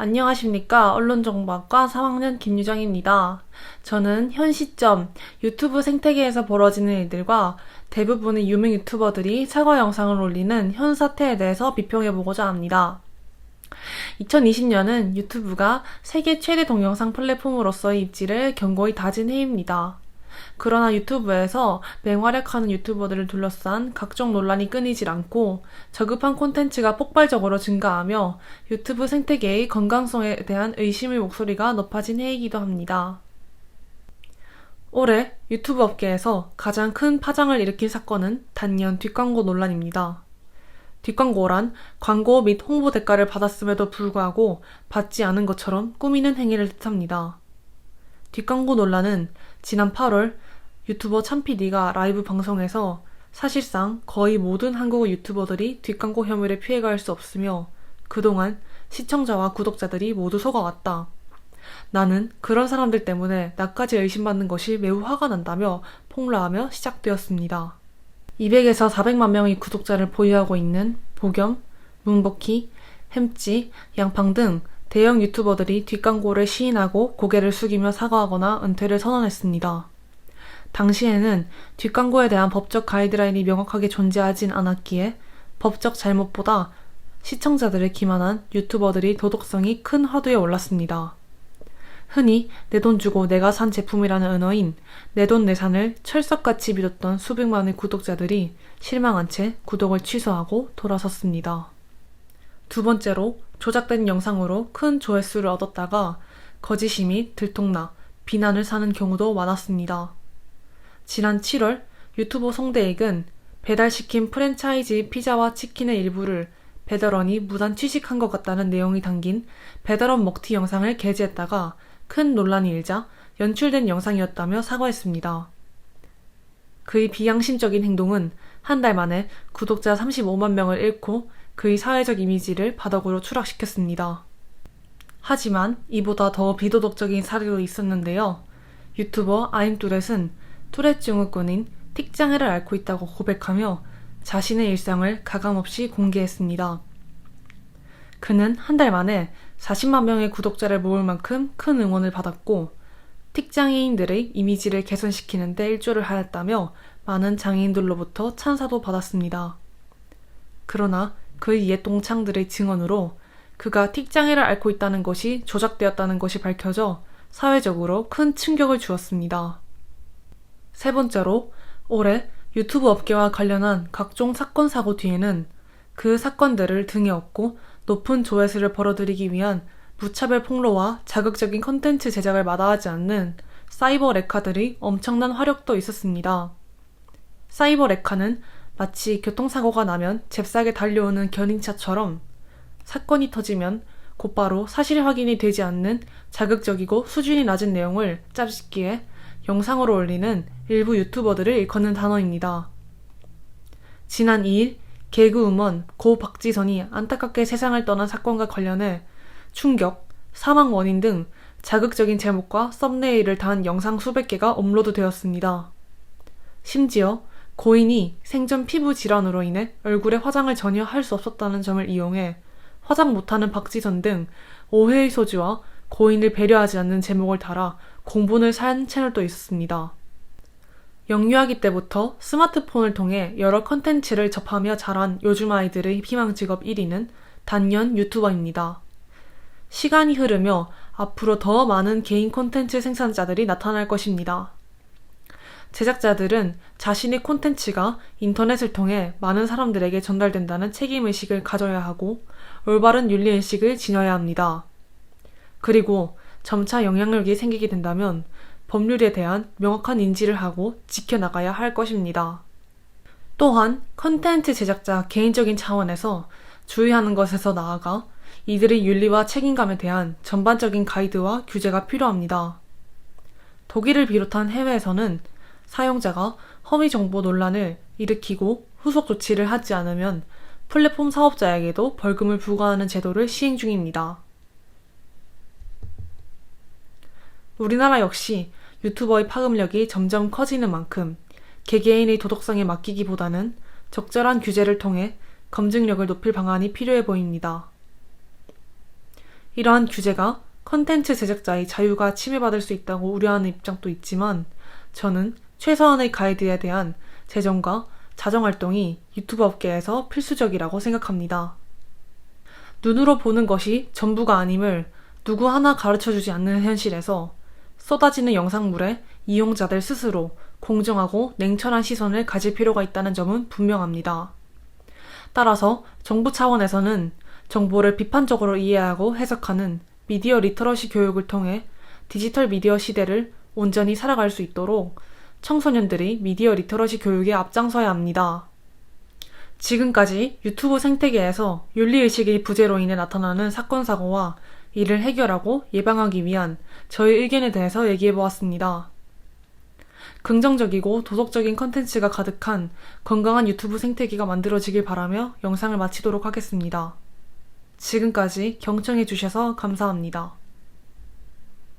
안녕하십니까. 언론정보학과 3학년 김유정입니다. 저는 현 시점 유튜브 생태계에서 벌어지는 일들과 대부분의 유명 유튜버들이 사과 영상을 올리는 현 사태에 대해서 비평해보고자 합니다. 2020년은 유튜브가 세계 최대 동영상 플랫폼으로서의 입지를 견고히 다진 해입니다. 그러나 유튜브에서 맹활약하는 유튜버들을 둘러싼 각종 논란이 끊이질 않고 저급한 콘텐츠가 폭발적으로 증가하며 유튜브 생태계의 건강성에 대한 의심의 목소리가 높아진 해이기도 합니다. 올해 유튜브 업계에서 가장 큰 파장을 일으킨 사건은 단연 뒷광고 논란입니다. 뒷광고란 광고 및 홍보 대가를 받았음에도 불구하고 받지 않은 것처럼 꾸미는 행위를 뜻합니다. 뒷광고 논란은 지난 8월 유튜버 참PD가 라이브 방송에서 사실상 거의 모든 한국 유튜버들이 뒷광고 혐의를 피해갈 수 없으며 그동안 시청자와 구독자들이 모두 속아왔다. 나는 그런 사람들 때문에 나까지 의심받는 것이 매우 화가 난다며 폭로하며 시작되었습니다. 200에서 400만 명의 구독자를 보유하고 있는 보겸, 문버키, 햄찌, 양팡 등 대형 유튜버들이 뒷광고를 시인하고 고개를 숙이며 사과하거나 은퇴를 선언했습니다. 당시에는 뒷광고에 대한 법적 가이드라인이 명확하게 존재하진 않았기에 법적 잘못보다 시청자들을 기만한 유튜버들이 도덕성이 큰 화두에 올랐습니다. 흔히 내 돈 주고 내가 산 제품이라는 은어인 내 돈 내산을 철석같이 믿었던 수백만의 구독자들이 실망한 채 구독을 취소하고 돌아섰습니다. 두 번째로 조작된 영상으로 큰 조회수를 얻었다가 거짓임이 들통나 비난을 사는 경우도 많았습니다. 지난 7월 유튜버 송대익은 배달시킨 프랜차이즈 피자와 치킨의 일부를 배달원이 무단 취식한 것 같다는 내용이 담긴 배달원 먹튀 영상을 게재했다가 큰 논란이 일자 연출된 영상이었다며 사과했습니다. 그의 비양심적인 행동은 한 달 만에 구독자 35만 명을 잃고 그의 사회적 이미지를 바닥으로 추락시켰습니다. 하지만 이보다 더 비도덕적인 사례도 있었는데요. 유튜버 아임뚜렛은 투렛 증후군인 틱장애를 앓고 있다고 고백하며 자신의 일상을 가감없이 공개했습니다. 그는 한 달 만에 40만 명의 구독자를 모을 만큼 큰 응원을 받았고 틱장애인들의 이미지를 개선시키는 데 일조를 하였다며 많은 장애인들로부터 찬사도 받았습니다. 그러나 그의 옛 동창들의 증언으로 그가 틱장애를 앓고 있다는 것이 조작되었다는 것이 밝혀져 사회적으로 큰 충격을 주었습니다. 세 번째로 올해 유튜브 업계와 관련한 각종 사건 사고 뒤에는 그 사건들을 등에 업고 높은 조회수를 벌어들이기 위한 무차별 폭로와 자극적인 컨텐츠 제작을 마다하지 않는 사이버 레카들이 엄청난 화력도 있었습니다. 사이버 레카는 마치 교통사고가 나면 잽싸게 달려오는 견인차처럼 사건이 터지면 곧바로 사실 확인이 되지 않는 자극적이고 수준이 낮은 내용을 짧게 영상으로 올리는 일부 유튜버들을 일컫는 단어입니다. 지난 2일 개그우먼 고 박지선이 안타깝게 세상을 떠난 사건과 관련해 충격, 사망 원인 등 자극적인 제목과 썸네일을 단 영상 수백 개가 업로드 되었습니다. 심지어 고인이 생전 피부 질환으로 인해 얼굴에 화장을 전혀 할 수 없었다는 점을 이용해 화장 못하는 박지선 등 오해의 소지와 고인을 배려하지 않는 제목을 달아 공분을 산 채널도 있었습니다. 영유아기 때부터 스마트폰을 통해 여러 컨텐츠를 접하며 자란 요즘 아이들의 희망 직업 1위는 단연 유튜버입니다. 시간이 흐르며 앞으로 더 많은 개인 콘텐츠 생산자들이 나타날 것입니다. 제작자들은 자신의 콘텐츠가 인터넷을 통해 많은 사람들에게 전달된다는 책임의식을 가져야 하고 올바른 윤리의식을 지녀야 합니다. 그리고 점차 영향력이 생기게 된다면 법률에 대한 명확한 인지를 하고 지켜나가야 할 것입니다. 또한 컨텐츠 제작자 개인적인 차원에서 주의하는 것에서 나아가 이들의 윤리와 책임감에 대한 전반적인 가이드와 규제가 필요합니다. 독일을 비롯한 해외에서는 사용자가 허위 정보 논란을 일으키고 후속 조치를 하지 않으면 플랫폼 사업자에게도 벌금을 부과하는 제도를 시행 중입니다. 우리나라 역시 유튜버의 파급력이 점점 커지는 만큼 개개인의 도덕성에 맡기기보다는 적절한 규제를 통해 검증력을 높일 방안이 필요해 보입니다. 이러한 규제가 컨텐츠 제작자의 자유가 침해받을 수 있다고 우려하는 입장도 있지만 저는 최소한의 가이드에 대한 재정과 자정 활동이 유튜브 업계에서 필수적이라고 생각합니다. 눈으로 보는 것이 전부가 아님을 누구 하나 가르쳐 주지 않는 현실에서 쏟아지는 영상물에 이용자들 스스로 공정하고 냉철한 시선을 가질 필요가 있다는 점은 분명합니다. 따라서 정부 차원에서는 정보를 비판적으로 이해하고 해석하는 미디어 리터러시 교육을 통해 디지털 미디어 시대를 온전히 살아갈 수 있도록 청소년들이 미디어 리터러시 교육에 앞장서야 합니다. 지금까지 유튜브 생태계에서 윤리의식의 부재로 인해 나타나는 사건, 사고와 이를 해결하고 예방하기 위한 저의 의견에 대해서 얘기해 보았습니다. 긍정적이고 도덕적인 컨텐츠가 가득한 건강한 유튜브 생태계가 만들어지길 바라며 영상을 마치도록 하겠습니다. 지금까지 경청해 주셔서 감사합니다.